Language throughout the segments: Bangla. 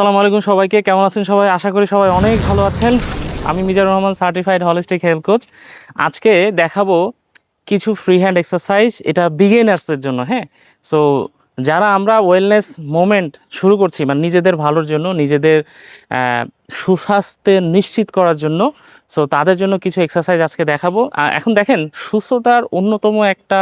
আসসালামু আলাইকুম সবাইকে, কেমন আছেন সবাই? আশা করি সবাই অনেক ভালো আছেন। আমি Mizanur Rahman certified holistic health coach আজকে দেখাবো কিছু ফ্রি হ্যান্ড এক্সারসাইজ এটা বিগিনার্সদের জন্য হ্যাঁ? সো যারা আমরা ওয়েলনেস মোমেন্ট শুরু করছি মানে নিজেদের ভালোর জন্য, নিজেদের সুস্বাস্থ্য নিশ্চিত করার জন্য সো তাদের জন্য কিছু এক্সারসাইজ আজকে দেখাবো। এখন দেখেন, সুস্থতার অন্যতম একটা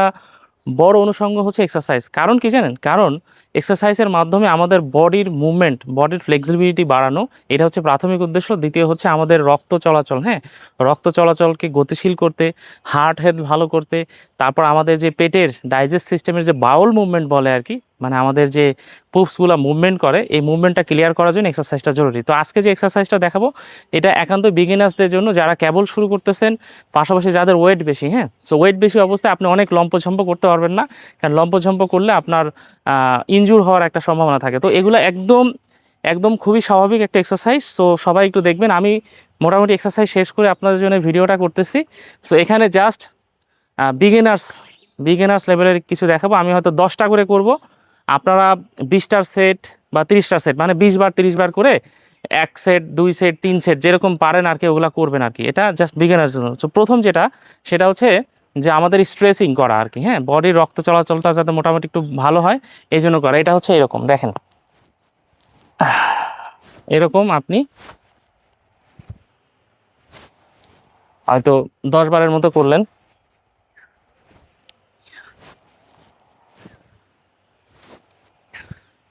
বড় অনুষঙ্গ হচ্ছে এক্সারসাইজ কারণ কি জানেন? কারণ এক্সারসাইজের মাধ্যমে আমাদের বডির মুভমেন্ট বডির ফ্লেক্সিবিলিটি বাড়ানো, এটা হচ্ছে প্রাথমিক উদ্দেশ্য। দ্বিতীয় হচ্ছে আমাদের রক্ত চলাচল হ্যাঁ? রক্ত চলাচলকে গতিশীল করতে হার্ট হেলথ ভালো করতে, তারপর আমাদের যে পেটের ডাইজেস্ট সিস্টেমের যে বাউল মুভমেন্ট বলে আর কি মানে আমাদের যে পুপসগুলো মুভমেন্ট করে, এই মুভমেন্টটা ক্লিয়ার করার জন্য এক্সারসাইজটা জরুরি। তো আজকে যে এক্সারসাইজটা দেখাবো, এটা একান্ত বিগিনার্সদের জন্য যারা কেবল শুরু করতেছেন, পাশাপাশি যাদের ওয়েট বেশি হ্যাঁ? সো ওয়েট বেশি অবস্থায় আপনি অনেক লম্পঝম্প করতে পারবেন না, কারণ লম্পঝম্প করলে আপনার ইনজুর হওয়ার একটা সম্ভাবনা থাকে। তো এগুলো একদম একদম খুবই স্বাভাবিক একটা এক্সারসাইজ সো সবাই একটু দেখবেন। আমি মোটামুটি এক্সারসাইজ শেষ করে আপনাদের জন্য ভিডিওটা করতেছি। সো এখানে জাস্ট বিগিনার্স বিগিনার্স লেভেলের কিছু দেখাবো। আমি হয়তো দশটা করে করব। আপনারা বিশটার সেট বা তিরিশটার সেট মানে বিশ বার, তিরিশ বার করে এক সেট, দুই সেট, তিন সেট যেরকম পারেন আর কি, ওগুলো করবেন আর কি। এটা জাস্ট বিগিনার্স জন্য। তো প্রথম যেটা, সেটা হচ্ছে যে আমাদের স্ট্রেসিং করা আর কি হ্যাঁ? বডির রক্ত চলাচলটা যাতে মোটামুটি একটু ভালো হয় এই জন্য করা। এটা হচ্ছে এরকম, দেখেন। এরকম আপনি হয়তো দশ বারের মতো করলেন।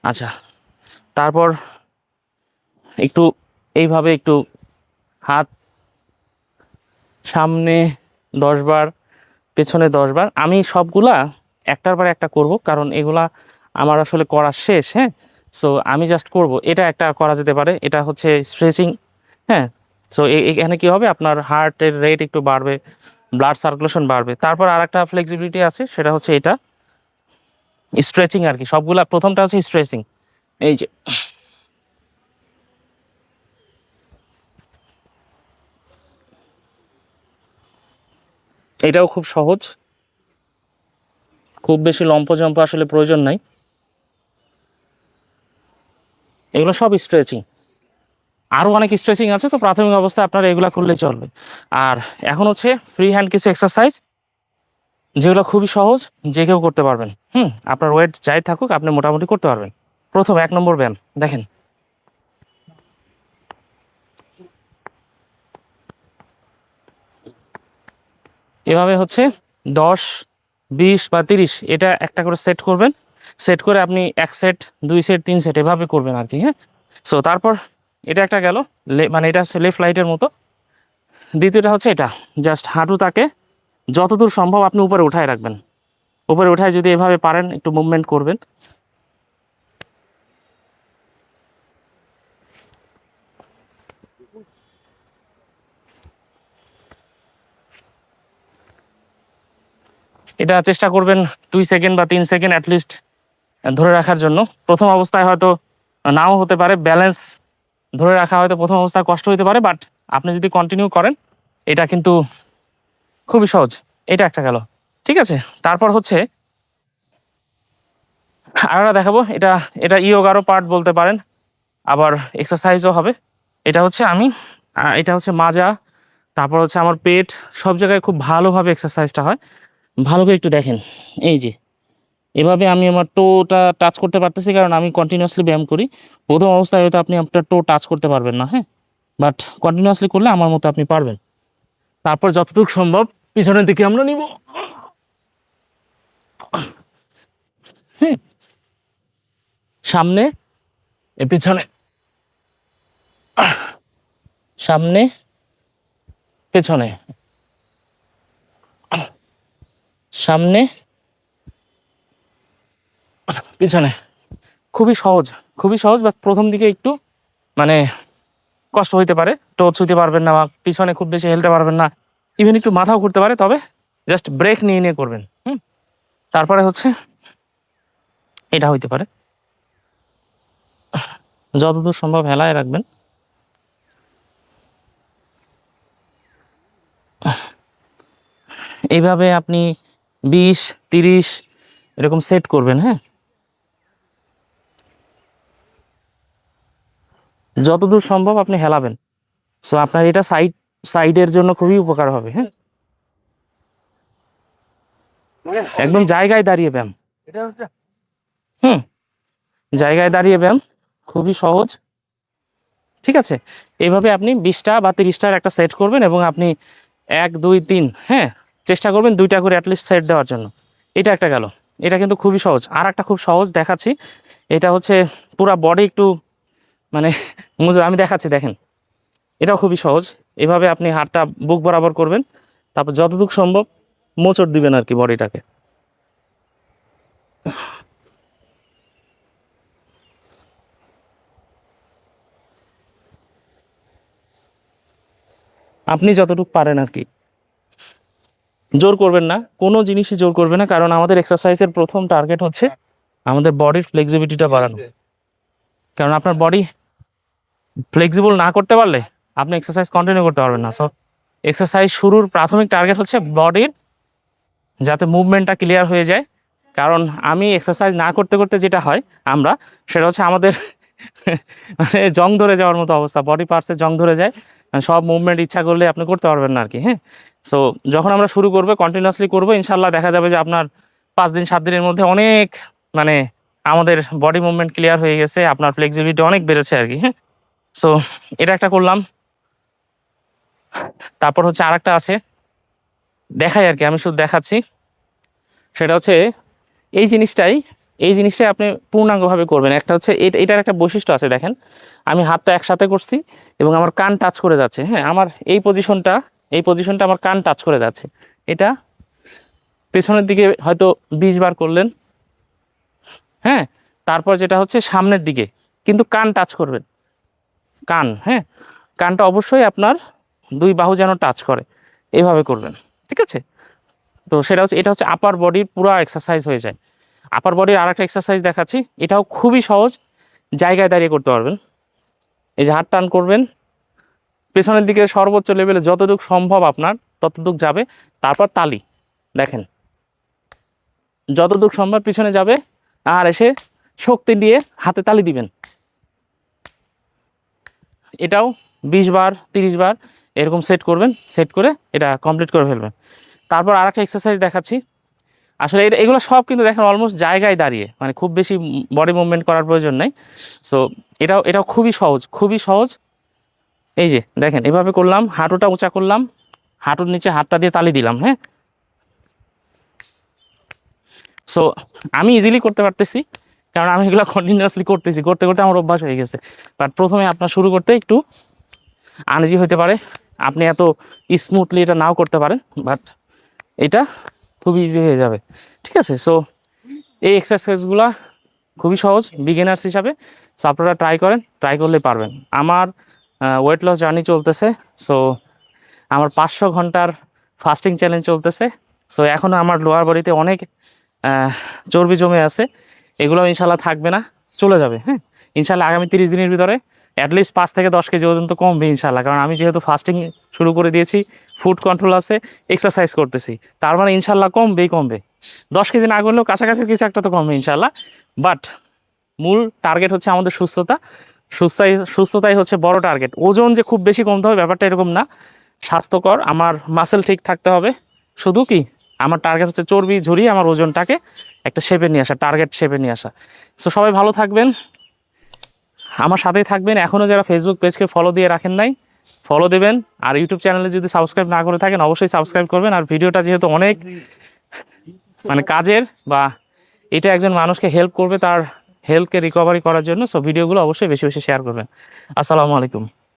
আচ্ছা তারপর একটু এইভাবে একটু হাত সামনে দশ বার, পেছনে দশ বার, আমি সবগুলা একটার পর একটা করব, কারণ এগুলা আমার আসলে করা শেষ হ্যাঁ? সো আমি জাস্ট করব। এটা একটা করা যেতে পারে, এটা হচ্ছে স্ট্রেচিং হ্যাঁ? সো এখানে কি হবে? আপনার হার্টের রেট একটু বাড়বে ব্লাড সার্কুলেশন বাড়বে। তারপর আর একটা ফ্লেক্সিবিলিটি আছে, সেটা হচ্ছে এটা। স্ট্রেচিং আর কি, সবগুলা, প্রথমটা হচ্ছে স্ট্রেচিং এই যে। এটাও খুব সহজ। খুব বেশি লম্প লম্পজম্প আসলে প্রয়োজন নাই। এগুলো সব স্ট্রেচিং আরও অনেক স্ট্রেচিং আছে, তো প্রাথমিক অবস্থায় আপনারা এগুলো করলে চলবে। আর এখন হচ্ছে ফ্রি হ্যান্ড কিছু এক্সারসাইজ যেগুলো খুবই সহজ, যে কেউ করতে পারবেন। হুম, আপনার ওয়েট যাই থাকুক, আপনি মোটামুটি করতে পারবেন। প্রথম এক নম্বর ব্যায়াম, দেখেন। এভাবে হচ্ছে দশ, বিশ বা তিরিশ, এটা একটা করে সেট করবেন। সেট করে আপনি এক সেট দুই সেট তিন সেট এভাবে করবেন আর কি হ্যাঁ? সো তারপর এটা একটা গেল মানে এটা হচ্ছে লেফট লাইটের মতো। দ্বিতীয়টা হচ্ছে এটা জাস্ট হাঁটু তাকে যতদূর সম্ভব আপনি উপরে উঠায় রাখবেন। উপরে উঠায় যদি এভাবে পারেন, একটু মুভমেন্ট করবেন। এটা চেষ্টা করবেন দুই সেকেন্ড বা তিন সেকেন্ড অ্যাটলিস্ট ধরে রাখার জন্য। প্রথম অবস্থায় হয়তো নাও হতে পারে ব্যালেন্স ধরে রাখা হয়তো প্রথম অবস্থায় কষ্ট হতে পারে বাট আপনি যদি কন্টিনিউ করেন, এটা কিন্তু খুবই সহজ। এটা একটা গেল। ঠিক আছে? তারপর হচ্ছে আর একটা দেখাবো। এটা এটা ইয়োগারও পার্ট বলতে পারেন। আবার এক্সারসাইজও হবে। এটা হচ্ছে আমি এটা হচ্ছে মাজা। তারপর হচ্ছে আমার পেট। সব জায়গায় খুব ভালোভাবে এক্সারসাইজটা হয়। ভালো করে একটু দেখেন। এই যে, এভাবে আমি আমার টোটা টাচ করতে পারতেছি, কারণ আমি কন্টিনিউয়াসলি ব্যায়াম করি। প্রথম অবস্থায় হয়তো আপনি আপনার টো টাচ করতে পারবেন না হ্যাঁ? বাট কন্টিনিউয়াসলি করলে আমার মতো আপনি পারবেন। তারপর যতটুকু সম্ভব পিছনের দিকে আমরা নিব। সামনে, এ পিছনে। সামনে, পেছনে। সামনে, পিছনে। খুবই সহজ খুবই সহজ বাট প্রথম দিকে একটু মানে কষ্ট হইতে পারে। টোচ হইতে পারবেন না বা পিছনে খুব বেশি হেলতে পারবেন না। ইভেন একটু মাথাও ঘুরতে পারে, তবে জাস্ট ব্রেক নিয়ে নিয়ে করবেন, হুম? তারপরে হচ্ছে, এটা হইতে পারে। যতদূর সম্ভব হেলায় রাখবেন। এইভাবে আপনি বিশ, তিরিশ এরকম সেট করবেন হ্যাঁ? যতদূর সম্ভব আপনি হেলাবেন। সো আপনার এটা সাইড সাইডের জন্য খুবই উপকার হবে হ্যাঁ? একদম জায়গায় দাঁড়িয়ে ব্যায়াম। হুম জায়গায় দাঁড়িয়ে ব্যায়াম খুবই সহজ। ঠিক আছে এইভাবে আপনি বিশটা বা তিরিশটার একটা সেট করবেন এবং আপনি এক দুই তিন হ্যাঁ চেষ্টা করবেন দুইটা করে অ্যাটলিস্ট সেট দেওয়ার জন্য। এটা একটা গেল। এটা কিন্তু খুবই সহজ। আর একটা খুব সহজ দেখাচ্ছি। এটা হচ্ছে পুরা বডি একটু মানে মুজো আমি দেখাচ্ছি দেখেন। এটাও খুবই সহজ। এভাবে আপনি হাতটা বুক বরাবর করবেন তারপর যতটুকু সম্ভব মোচড় দিবেন আর কি বডিটাকে। আপনি যতটুকু পারেন আর কি। জোর করবেন না কোনো জিনিসই জোর করবে না কারণ আমাদের এক্সারসাইজের প্রথম টার্গেট হচ্ছে আমাদের বডির ফ্লেক্সিবিলিটিটা বাড়ানো। কারণ আপনার বডি ফ্লেক্সিবল না করতে পারলে আপনি এক্সারসাইজ কন্টিনিউ করতে পারবেন না। সো এক্সারসাইজ শুরুর প্রাথমিক টার্গেট হচ্ছে বডির যাতে মুভমেন্টটা ক্লিয়ার হয়ে যায়। কারণ আমি এক্সারসাইজ না করতে করতে যেটা হয় আমরা, সেটা হচ্ছে আমাদের মানে জং ধরে যাওয়ার মতো অবস্থা। বডি পার্টসে জং ধরে যায় মানে সব মুভমেন্ট ইচ্ছা করলে আপনি করতে পারবেন না আর কি হ্যাঁ? সো যখন আমরা শুরু করব কন্টিনিউয়াসলি করব ইনশাল্লাহ দেখা যাবে যে আপনার পাঁচ দিন, সাত দিনের মধ্যে অনেক মানে আমাদের বডি মুভমেন্ট ক্লিয়ার হয়ে গেছে, আপনার ফ্লেক্সিবিলিটি অনেক বেড়েছে আর কি হ্যাঁ? সো এটা একটা করলাম। তারপর হচ্ছে আরেকটা আছে। দেখাই আর কি, আমি শুধু দেখাচ্ছি। সেটা হচ্ছে এই জিনিসটাই এই জিনিসটাই আপনি পূর্ণাঙ্গভাবে করবেন। একটা হচ্ছে এটা, এটার একটা বৈশিষ্ট্য আছে, দেখেন। আমি হাতটা একসাথে করছি এবং আমার কান টাচ করে যাচ্ছে হ্যাঁ? আমার এই পজিশনটা এই পজিশনটা আমার কান টাচ করে যাচ্ছে। এটা পেছনের দিকে হয়তো বিশ বার করলেন হ্যাঁ? তারপর যেটা হচ্ছে সামনের দিকে, কিন্তু কান টাচ করবেন। কান হ্যাঁ? কানটা অবশ্যই আপনার দুই বাহু যেন টাচ করে। এইভাবে করবেন, ঠিক আছে? তো সেটা হচ্ছে, এটা হচ্ছে আপার বডির পুরো এক্সারসাইজ হয়ে যায়। আপার বডির আর একটা এক্সারসাইজ দেখাচ্ছি, এটাও খুবই সহজ, জায়গায় দাঁড়িয়ে করতে পারবেন। এই যে হাত টান করবেন, পেছনের দিকে সর্বোচ্চ লেভেলে যতটুকু সম্ভব আপনার, ততটুক যাবে। তারপর তালি, দেখেন। যতটুকু সম্ভব পিছনে যাবে, আর এসে শক্তি দিয়ে হাতে তালি দিবেন। এটাও বিশ বার, তিরিশ বার এরকম সেট করবেন সেট করে এটা কমপ্লিট করে ফেলবেন। তারপর আর একটা এক্সারসাইজ দেখাচ্ছি। আসলে এটা, এগুলো সব কিন্তু দেখেন অলমোস্ট জায়গায় দাঁড়িয়ে মানে খুব বেশি বডি মুভমেন্ট করার প্রয়োজন নেই। সো এটাও এটাও খুবই সহজ খুবই সহজ। এই যে, দেখেন, এভাবে করলাম, হাঁটুটা উঁচা করলাম, হাঁটুর নিচে হাতটা দিয়ে তালি দিলাম হ্যাঁ? সো আমি ইজিলি করতে পারতেছি, কারণ আমি এগুলো কন্টিনিউয়াসলি করতেছি, করতে করতে আমার অভ্যাস হয়ে গেছে। বাট প্রথমে আপনার শুরু করতে একটু আনইজি হতে পারে। আপনি এত স্মুথলি এটা নাও করতে পারেন বাট এটা খুবই ইজি হয়ে যাবে। ঠিক আছে? সো এই এক্সারসাইজগুলো খুবই সহজ বিগিনার্স হিসাবে। সো আপনারা ট্রাই করেন ট্রাই করলে পারবেন। আমার ওয়েট লস জার্নি চলতেছে। সো আমার পাঁচশো ঘণ্টার ফাস্টিং চ্যালেঞ্জ চলতেছে। সো এখনও আমার লোয়ার বডিতে অনেক চর্বি জমে আছে। এগুলো ইনশাল্লাহ থাকবে না, চলে যাবে হ্যাঁ? ইনশাল্লাহ আগামী তিরিশ দিনের ভিতরে অ্যাটলিস্ট পাঁচ থেকে দশ কেজি ওজন তো কমবে ইনশাল্লাহ কারণ আমি যেহেতু ফাস্টিং শুরু করে দিয়েছি ফুড কন্ট্রোল আছে এক্সারসাইজ করতেছি। তার মানে ইনশাল্লাহ কমবেই কমবে। দশ কেজি না করলেও কাছাকাছি কিছু একটা তো কমবে ইনশাল্লাহ বাট মূল টার্গেট হচ্ছে আমাদের সুস্থতা। সুস্থাই সুস্থতাই হচ্ছে বড় টার্গেট ওজন যে খুব বেশি কমতে হবে ব্যাপারটা এরকম না। স্বাস্থ্যকর, আমার মাসেল ঠিক থাকতে হবে। শুধু কি? আমার টার্গেট হচ্ছে চর্বি ঝরিয়ে আমার ওজনটাকে একটা শেপে নিয়ে আসা টার্গেট শেপে নিয়ে আসা। সো সবাই ভালো থাকবেন। আমার সাথেই থাকবেন। এখনও যারা ফেসবুক পেজকে ফলো দিয়ে রাখেন নাই ফলো দেবেন। আর ইউটিউব চ্যানেলে যদি সাবস্ক্রাইব না করে থাকেন, অবশ্যই সাবস্ক্রাইব করবেন। আর ভিডিওটা যেহেতু অনেক মানে কাজের বা এটা একজন মানুষকে হেল্প করবে তার হেলথকে রিকভারি করার জন্য সো ভিডিওগুলো অবশ্যই বেশি বেশি শেয়ার করবেন। আসসালামু আলাইকুম।